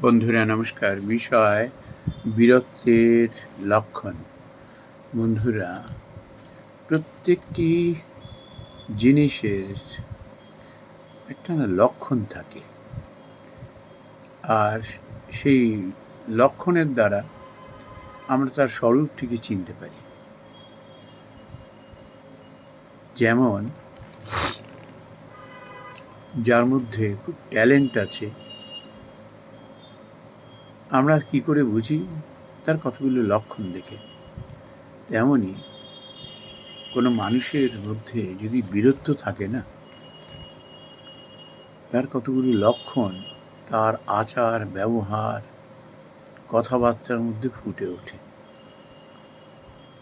বন্ধুরা, নমস্কার। বিষয় বীরত্বের লক্ষণ। বন্ধুরা, প্রত্যেকটি জিনিসের একটা না লক্ষণ থাকে। আর সেই লক্ষণের দ্বারা আমরা তার স্বরূপটিকে চিনতে পারি। যেমন, যার মধ্যে খুব ট্যালেন্ট আছে আমরা কি করে বুঝি? তার কতগুলো লক্ষণ দেখে। তেমনই কোনো মানুষের মধ্যে যদি বীরত্ব থাকে না, তার কতগুলো লক্ষণ তার আচার, ব্যবহার, কথাবার্তার মধ্যে ফুটে ওঠে।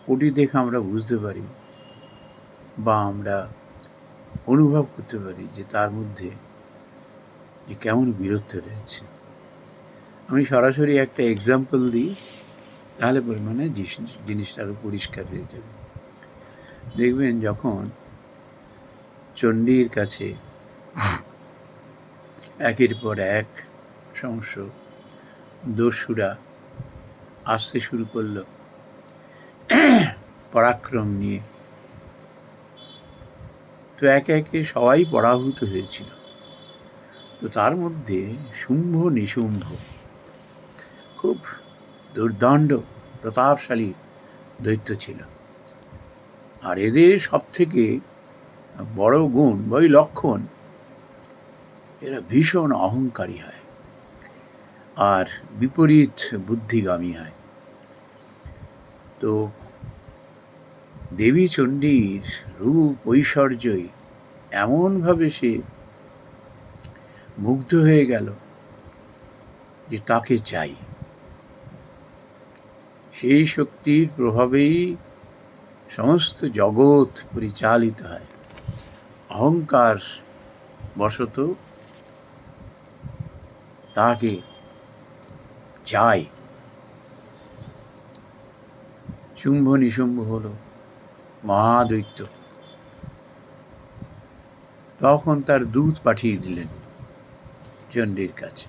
ওটি দেখে আমরা বুঝতে পারি বা আমরা অনুভব করতে পারি যে তার মধ্যে যে কেমন বীরত্ব রয়েছে। আমি সরাসরি একটা এক্সাম্পল দিই, তাহলে জিনিস- জিনিসটা আরও পরিষ্কার হয়ে যাবে। দেখবেন যখন চণ্ডীর কাছে একের পর এক সমস্ত দস্যুরা আসতে শুরু করল, পরাক্রম নিয়ে। তো একে একে সবাই পরাভূত হয়েছিল। তো তার মধ্যে শুম্ভ নিশুম্ভ খুব দুর্দণ্ড প্রতাপশালী দৈত্য ছিল। আর এদের সব থেকে বড় গুণ বা ওই লক্ষণ, এরা ভীষণ অহংকারী হয় আর বিপরীত বুদ্ধিগামী হয়। তো দেবী চণ্ডীর রূপ ঐশ্বর্যই এমনভাবে সে মুগ্ধ হয়ে গেল যে তাকে চাই। সেই শক্তির প্রভাবেই সমস্ত জগৎ পরিচালিত হয়। অহংকার বশত তাকে চাই শুম্ভ নিশুম্ভ হল মহাদৈত্য তখন তার দূত পাঠিয়ে দিলেন চণ্ডীর কাছে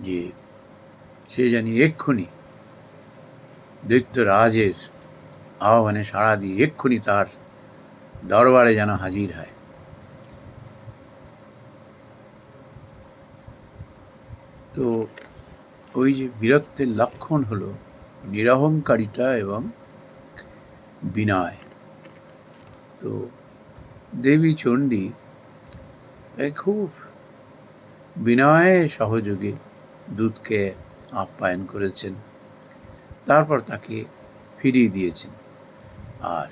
যে সে জানি এক্ষুনি। দৈত্যরাজের আহ্বানে সাড়া দিয়ে এক্ষুনি তার দরবারে যেন হাজির হয়। তো ওই যে বীরত্বের লক্ষণ হলো নিরহংকারিতা এবং বিনয়। তো দেবী চণ্ডী খুব বিনয়ে সহযোগে দূতকে আপ্যায়ন করেছেন। তারপর তাকে ফিরিয়ে দিয়েছেন। আর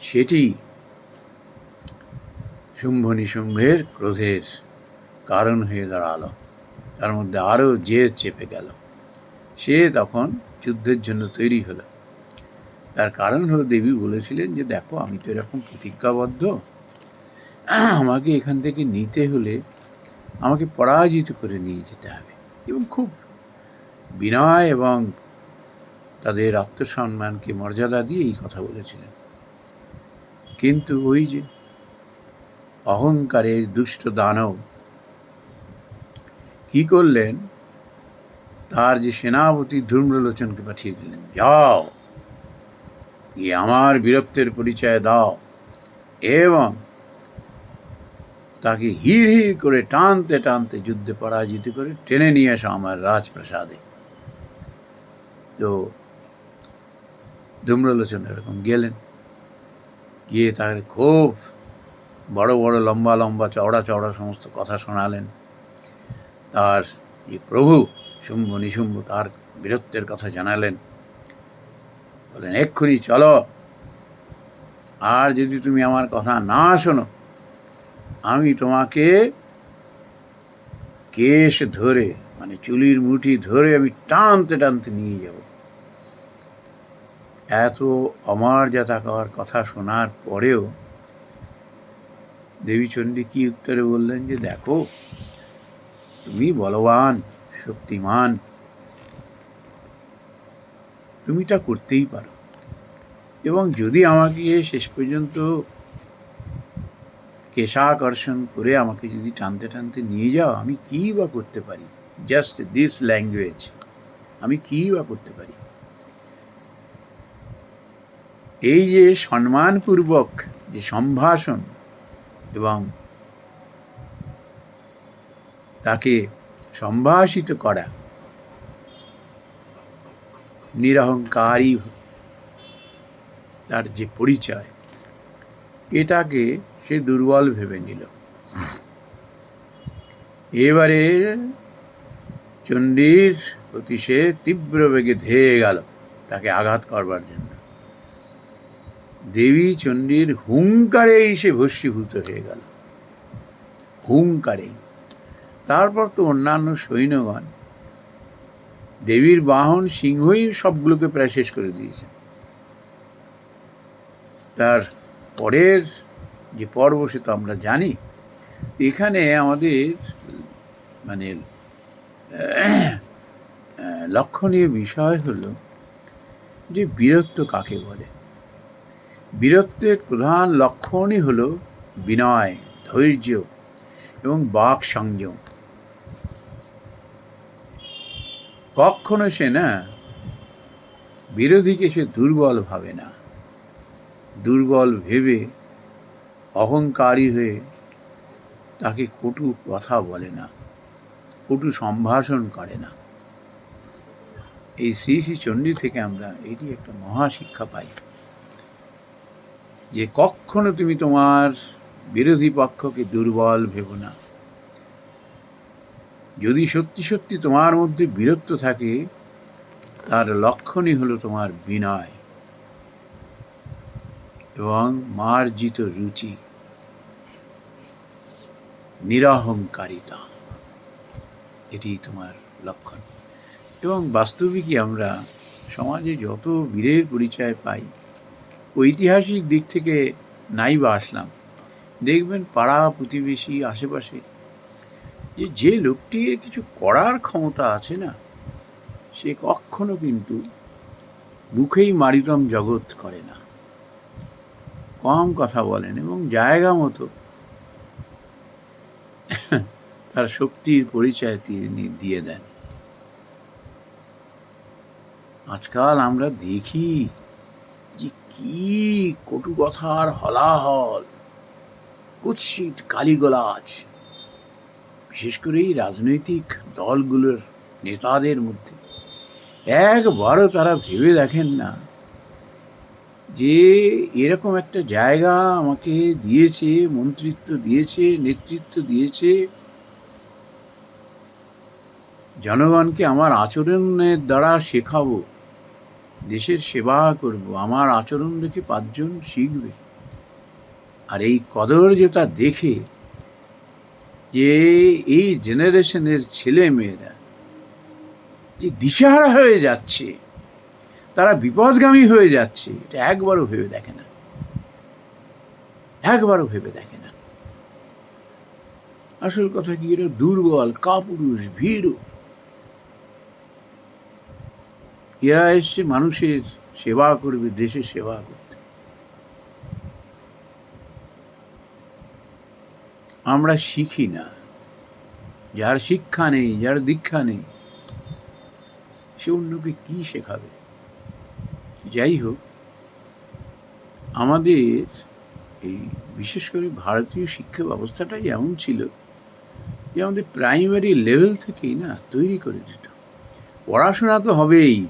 সেটি শুম্ভ নিশুম্ভের ক্রোধের কারণ হয়ে দাঁড়াল। তার মধ্যে আরও জেদ চেপে গেল, সে তখন যুদ্ধের জন্য তৈরি হলো। তার কারণ হলো দেবী বলেছিলেন যে, দেখো, আমি তো এরকম প্রতিজ্ঞাবদ্ধ। আমাকে এখান থেকে নিতে হলে আমাকে পরাজিত করে নিয়ে যেতে হবে। এবং খুব বিনয় এবং তাদের আত্মসম্মানকে মর্যাদা দিয়ে এই কথা বলেছিলেন। কিন্তু ওই যে অহংকারের দুষ্ট দানব কি করলেন? তার যে সেনাপতি ধূম্রলোচনকে পাঠিয়ে দিলেন, যাও, গিয়ে আমার বীরত্বের পরিচয় দাও এবং তাকে হির হির করে টানতে টানতে যুদ্ধে পরাজিত করে টেনে নিয়ে এসো আমার রাজপ্রাসাদে। তো ধূম্রলোচন এরকম গেলেন। গিয়ে তার খুব বড় বড়, লম্বা লম্বা, চওড়া চওড়া সমস্ত কথা শোনালেন। তার যে প্রভু শুম্ভ, নিশুম্ভ তার বীরত্বের কথা জানালেন। বলেন এক্ষুনি চলো। আর যদি তুমি আমার কথা না শোনো, আমি তোমাকে কেশ ধরে মানে চুলির মুঠি ধরে আমি টানতে টানতে নিয়ে যাব। এত অমর্যাদা করার কথা শোনার পরেও দেবীচণ্ডী কি উত্তরে বললেন যে, দেখো, তুমি বলবান, শক্তিমান। তুমি তা করতেই পারো। এবং যদি আমাকে শেষ পর্যন্ত কেশাকর্ষণ করে আমাকে যদি টানতে টানতে নিয়ে যাও, আমি কী বা করতে পারি? জাস্ট দিস ল্যাঙ্গুয়েজ আমি কী বা করতে পারি? এই যে সম্মানপূর্বক যে সম্ভাষণ এবং তাকে সম্ভাষিত করা, নিরহংকারী তার যে পরিচয়, এটাকে সে দুর্বল ভেবে নিল। এবারে চণ্ডীর প্রতি সে তীব্র বেগে ধেয়ে গেল, তাকে আঘাত করবার জন্য। দেবী চণ্ডীর হুঙ্কারেই সে ভস্মীভূত হয়ে গেল। হুঙ্কারেই তারপর তো অন্যান্য সৈন্যগণ দেবীর বাহন, সিংহই সবগুলোকে প্রায় শেষ করে দিয়েছে। তার পরের যে পর্ব সে তো আমরা জানি, এখানে আমাদের মানে লক্ষণীয় বিষয় হলো যে বীরত্ব কাকে বলে? বীরত্বের প্রধান লক্ষণই হলো বিনয়, ধৈর্য এবং বাক সংযম। কখনো সে না বিরোধীকে সে দুর্বল ভাবে না। দুর্বল ভেবে অহংকারী হয়ে তাকে কটু কথা বলে না, কটু সম্ভাষণ করে না। এই শ্রী শ্রী চণ্ডী থেকে আমরা এটি একটা মহাশিক্ষা পাই। যে কখনো তুমি তোমার বিরোধী পক্ষকে দুর্বল ভেবো না। যদি সত্যি সত্যি তোমার মধ্যে বীরত্ব থাকে, তার লক্ষণই হলো তোমার বিনয় এবং মার্জিত রুচি, নিরহংকারিতা। এটি তোমার লক্ষণ। এবং বাস্তবিকই আমরা সমাজে যত বীরের পরিচয় পাই ঐতিহাসিক দিক থেকে নাই বা আসলাম। দেখবেন পাড়া প্রতিবেশী আশেপাশে যে যে লোকটির কিছু করার ক্ষমতা আছে না, সে কখনো কিন্তু মুখেই মারিতম জগৎ করে না। কম কথা বলেন এবং জায়গা মতো তার শক্তির পরিচয় তিনি দিয়ে দেন। আজকাল আমরা দেখি যে কি কটু কথার হলাহল। কুৎসিত গালিগোলাজ। বিশেষ করে এই রাজনৈতিক দলগুলোর নেতাদের মধ্যে। একবারও তারা ভেবে দেখেন না যে এরকম একটা জায়গা আমাকে দিয়েছে, মন্ত্রিত্ব দিয়েছে, নেতৃত্ব দিয়েছে। জনগণকে আমার আচরণের দ্বারা শেখাবো। দেশের সেবা করব, আমার আচরণ দেখে পাঁচজন শিখবে। আর এই কদর যেটা দেখে, যে এই জেনারেশনের ছেলে মেয়েরা যে দিশাহারা হয়ে যাচ্ছে, তারা বিপদগামী হয়ে যাচ্ছে, এটা একবারও ভেবে দেখে না। একবারও ভেবে দেখে না। আসল কথা কি এটা দুর্বল, কাপুরুষ, ভীরু। এরা এসছে মানুষের সেবা করবে, দেশের সেবা করতে। আমরা শিখি না। যার শিক্ষা নেই, যার দীক্ষা নেই, সে অন্যকে কি শেখাবে? যাই হোক, আমাদের এই বিশেষ করে ভারতীয় শিক্ষা ব্যবস্থাটাই এমন ছিল যে আমাদের প্রাইমারি লেভেল থেকেই না তৈরি করে দিত। পড়াশোনা তো হবেই।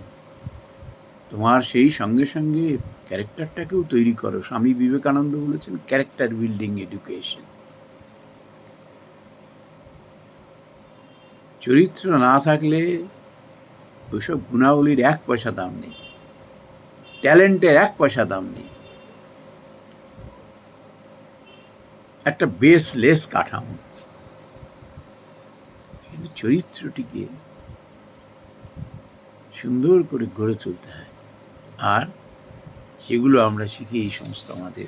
তোমার সেই সঙ্গে সঙ্গে ক্যারেক্টারটাকেও তৈরি করো। স্বামী বিবেকানন্দ বলেছেন ক্যারেক্টার বিল্ডিং এডুকেশন। চরিত্র না থাকলে ওইসব গুণাবলীর এক পয়সা দাম নেই। ট্যালেন্টের এক পয়সা দাম নেই। একটা বেসলেস কাঠামো। চরিত্রটিকে সুন্দর করে গড়ে তুলতে হয়। আর সেগুলো আমরা শিখি এই সমস্ত আমাদের।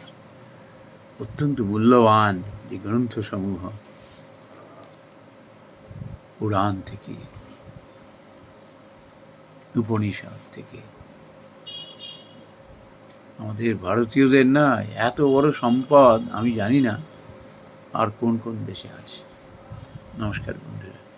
অত্যন্ত মূল্যবান যে গ্রন্থসমূহ পুরাণ থেকে, উপনিষদ থেকে। আমাদের ভারতীয়দের না এত বড় সম্পদ আমি জানি না আর কোন কোন দেশে আছে। নমস্কার বন্ধুরা।